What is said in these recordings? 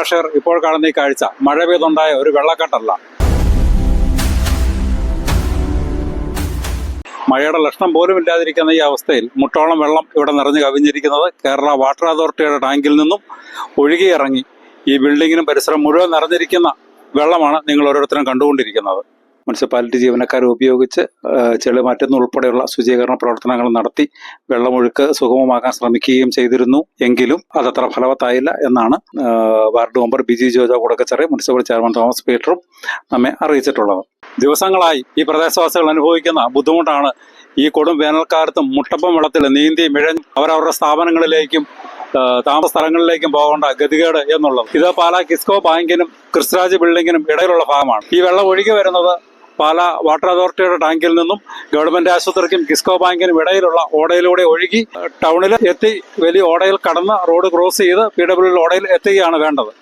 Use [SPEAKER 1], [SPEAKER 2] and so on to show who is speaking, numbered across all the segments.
[SPEAKER 1] പ്രേക്ഷകർ ഇപ്പോൾ കാണുന്ന ഈ കാഴ്ച മഴ പെയ്തുണ്ടായ ഒരു വെള്ളക്കെട്ടല്ല. മഴയുടെ ലക്ഷണം പോലും ഇല്ലാതിരിക്കുന്ന ഈ അവസ്ഥയിൽ മുട്ടോളം വെള്ളം ഇവിടെ നിറഞ്ഞു കവിഞ്ഞിരിക്കുന്നത് കേരള വാട്ടർ അതോറിറ്റിയുടെ ടാങ്കിൽ നിന്നും ഒഴുകിയിറങ്ങി ഈ ബിൽഡിങ്ങിനും പരിസരം മുഴുവൻ നിറഞ്ഞിരിക്കുന്ന വെള്ളമാണ് നിങ്ങൾ ഓരോരുത്തരും കണ്ടുകൊണ്ടിരിക്കുന്നത്. മുനിസിപ്പാലിറ്റി ജീവനക്കാരെ ഉപയോഗിച്ച് ചെളി മാറ്റുന്ന ഉൾപ്പെടെയുള്ള ശുചീകരണ പ്രവർത്തനങ്ങൾ നടത്തി വെള്ളമൊഴുക്ക് സുഗമമാക്കാൻ ശ്രമിക്കുകയും ചെയ്തിരുന്നു. എങ്കിലും അതത്ര ഫലവത്തായില്ല എന്നാണ് ward member Biji Jojo Kudakkachira municipal chairman Thomas പീറ്ററും നമ്മെ അറിയിച്ചിട്ടുള്ളത്. ദിവസങ്ങളായി ഈ പ്രദേശവാസികൾ അനുഭവിക്കുന്ന ബുദ്ധിമുട്ടാണ് ഈ കൊടും വേനൽക്കാലത്തും മുട്ടപ്പം വെള്ളത്തിൽ നീന്തി മിഴഞ്ഞ് അവരവരുടെ സ്ഥാപനങ്ങളിലേക്കും താമസ സ്ഥലങ്ങളിലേക്കും പോകേണ്ട ഗതികേട് എന്നുള്ളത്. ഇത് പാലാ കിസ്കോ ബാങ്കിനും ക്രിസ്രാജ് ബിൽഡിങ്ങിനും ഇടയിലുള്ള ഭാഗമാണ്. ഈ വെള്ളം ഒഴുകി വരുന്നത് പാലാ വാട്ടർ അതോറിറ്റിയുടെ ടാങ്കിൽ നിന്നും ഗവൺമെന്റ് ആശുപത്രിക്കും കിസ്കോ ബാങ്കിനും ഇടയിലുള്ള ഓടയിലൂടെ ഒഴുകി ടൗണിൽ എത്തി വലിയ ഓടയിൽ കടന്ന് റോഡ് ക്രോസ് ചെയ്ത് പി ഡബ്ല്യു ഓടയിൽ എത്തുകയാണ് വേണ്ടത്.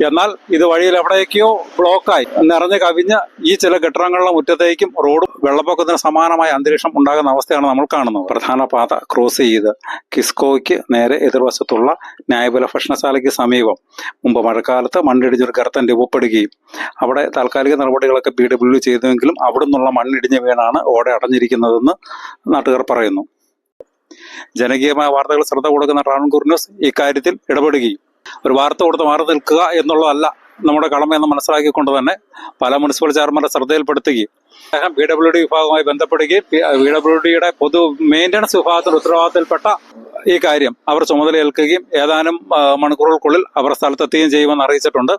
[SPEAKER 1] എന്നാൽ ഇത് വഴിയിൽ എവിടേക്കോ ബ്ലോക്കായി നിറഞ്ഞു കവിഞ്ഞ് ഈ ചില കെട്ടിടങ്ങളുടെ മുറ്റത്തേക്കും റോഡും വെള്ളപ്പൊക്കത്തിന് സമാനമായ അന്തരീക്ഷം ഉണ്ടാകുന്ന അവസ്ഥയാണ് നമ്മൾ കാണുന്നത്. പ്രധാന പാത ക്രോസ് ചെയ്ത് കിസ്കോയ്ക്ക് നേരെ എതിർവശത്തുള്ള ന്യായബല ഭക്ഷണശാലയ്ക്ക് സമീപം. മുമ്പ് മഴക്കാലത്ത് മണ്ണിടിഞ്ഞൊരു ഗർത്തം രൂപപ്പെടുകയും അവിടെ താൽക്കാലിക നടപടികളൊക്കെ പി ഡബ്ല്യു ചെയ്തുവെങ്കിലും അവിടെ നിന്നുള്ള മണ്ണിടിഞ്ഞ് വീണാണ് ഓടെ അടഞ്ഞിരിക്കുന്നതെന്ന് നാട്ടുകാർ പറയുന്നു. ജനകീയമായ വാർത്തകൾ ശ്രദ്ധ കൊടുക്കുന്ന ട്രാവൻകൂർ ന്യൂസ് ഇക്കാര്യത്തിൽ ഇടപെടുകയും ഒരു വാർത്ത കൊടുത്ത് മാറി നിൽക്കുക എന്നുള്ളതല്ല നമ്മുടെ കടമയെന്ന് മനസ്സിലാക്കിക്കൊണ്ട് തന്നെ പല മുനിസിപ്പൽ ചെയർമാരെ ശ്രദ്ധയിൽപ്പെടുത്തുകയും അദ്ദേഹം പി ഡബ്ല്യു ഡി വിഭാഗവുമായി ബന്ധപ്പെടുകയും പി ഡബ്ല്യു ഡിയുടെ പൊതു മെയിന്റനൻസ് വിഭാഗത്തിൽ ഉത്തരവാദിത്തത്തിൽപ്പെട്ട ഈ കാര്യം അവർ ചുമതലയേൽക്കുകയും ഏതാനും മണിക്കൂറുകൾക്കുള്ളിൽ അവർ സ്ഥലത്തെത്തുകയും ചെയ്യുമെന്ന് അറിയിച്ചിട്ടുണ്ട്.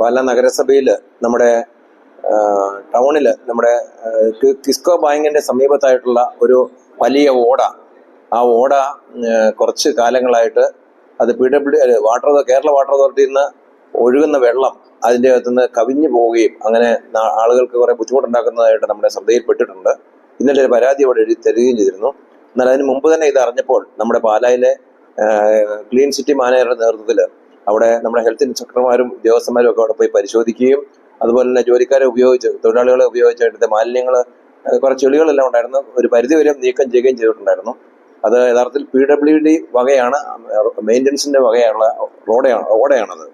[SPEAKER 2] പല നഗരസഭയിൽ നമ്മുടെ ടൗണിൽ നമ്മുടെ കിസ്കോ ബാങ്കിന്റെ സമീപത്തായിട്ടുള്ള ഒരു വലിയ ഓട. ആ ഓട കുറച്ച് കാലങ്ങളായിട്ട് അത് P W water Kerala water അതോറിറ്റിയിൽ നിന്ന് ഒഴുകുന്ന വെള്ളം അതിന്റെ അകത്തുനിന്ന് കവിഞ്ഞു പോവുകയും അങ്ങനെ ആളുകൾക്ക് കുറെ ബുദ്ധിമുട്ടുണ്ടാക്കുന്നതായിട്ട് നമ്മുടെ ശ്രദ്ധയിൽപ്പെട്ടിട്ടുണ്ട് ഇന്നലെ ഒരു പരാതി അവിടെ എഴുതി തരികയും ചെയ്തിരുന്നു. എന്നാൽ അതിന് മുമ്പ് തന്നെ ഇത് അറിഞ്ഞപ്പോൾ നമ്മുടെ പാലായിലെ ക്ലീൻ സിറ്റി മാനേജറുടെ നേതൃത്വത്തിൽ അവിടെ നമ്മുടെ ഹെൽത്ത് ഇൻസ്പെക്ടർമാരും ഉദ്യോഗസ്ഥന്മാരും ഒക്കെ അവിടെ പോയി പരിശോധിക്കുകയും അതുപോലെ തന്നെ ജോലിക്കാരെ ഉപയോഗിച്ച് തൊഴിലാളികളെ ഉപയോഗിച്ച് എടുത്ത മാലിന്യങ്ങൾ കുറച്ച് ചെളികളെല്ലാം ഉണ്ടായിരുന്നു. ഒരു പരിധി വരെ നീക്കം ചെയ്യുകയും ചെയ്തിട്ടുണ്ടായിരുന്നു. അത് യഥാർത്ഥത്തിൽ പി ഡബ്ല്യു ഡി വകയാണ് മെയിന്റനൻസിന്റെ വകയുള്ള റോഡയാണ് ഓടയാണത്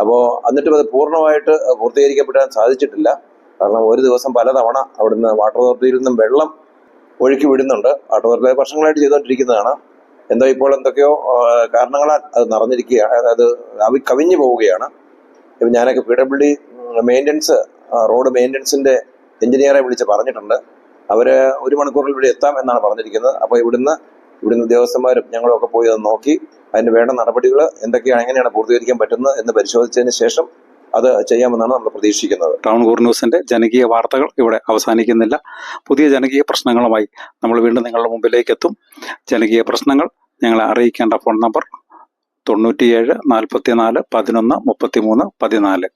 [SPEAKER 2] അപ്പോൾ എന്നിട്ടും അത് പൂർണമായിട്ട് പൂർത്തീകരിക്കപ്പെടാൻ സാധിച്ചിട്ടില്ല. കാരണം ഒരു ദിവസം പലതവണ അവിടുന്ന് വാട്ടർ അതോറിറ്റിയിൽ നിന്നും വെള്ളം ഒഴുക്കി വിടുന്നുണ്ട്. വാട്ടർ അതോറിറ്റി വർഷങ്ങളായിട്ട് ചെയ്തുകൊണ്ടിരിക്കുന്നതാണ്. എന്തോ ഇപ്പോൾ എന്തൊക്കെയോ കാരണങ്ങളാൽ അത് നിറഞ്ഞിരിക്കുകയാണ് അത് അവി കവിഞ്ഞു പോവുകയാണ്. ഇപ്പം ഞാനൊക്കെ P W D maintenance road മെയിന്റനൻസിന്റെ എഞ്ചിനീയറെ വിളിച്ച് പറഞ്ഞിട്ടുണ്ട്. അവർ ഒരു മണിക്കൂറിൽ ഇവിടെ എത്താം എന്നാണ് പറഞ്ഞിരിക്കുന്നത്. അപ്പോൾ ഇവിടുന്ന് ഇവിടുന്ന് ഉദ്യോഗസ്ഥന്മാരും ഞങ്ങളൊക്കെ പോയി അത് നോക്കി അതിന് വേണ്ട നടപടികൾ എന്തൊക്കെയാണ് എങ്ങനെയാണ് പൂർത്തീകരിക്കാൻ പറ്റുന്നത് എന്ന് പരിശോധിച്ചതിന് ശേഷം അത് ചെയ്യാമെന്നാണ് നമ്മൾ പ്രതീക്ഷിക്കുന്നത്.
[SPEAKER 1] ടൗൺ കൂർ ന്യൂസിന്റെ ജനകീയ വാർത്തകൾ ഇവിടെ അവസാനിക്കുന്നില്ല. പുതിയ ജനകീയ പ്രശ്നങ്ങളുമായി നമ്മൾ വീണ്ടും നിങ്ങളുടെ മുമ്പിലേക്ക് എത്തും ജനകീയ പ്രശ്നങ്ങൾ ഞങ്ങളെ അറിയിക്കേണ്ട ഫോൺ നമ്പർ തൊണ്ണൂറ്റിയേഴ് നാൽപ്പത്തിനാല് പതിനൊന്ന് മുപ്പത്തിമൂന്ന് പതിനാല്.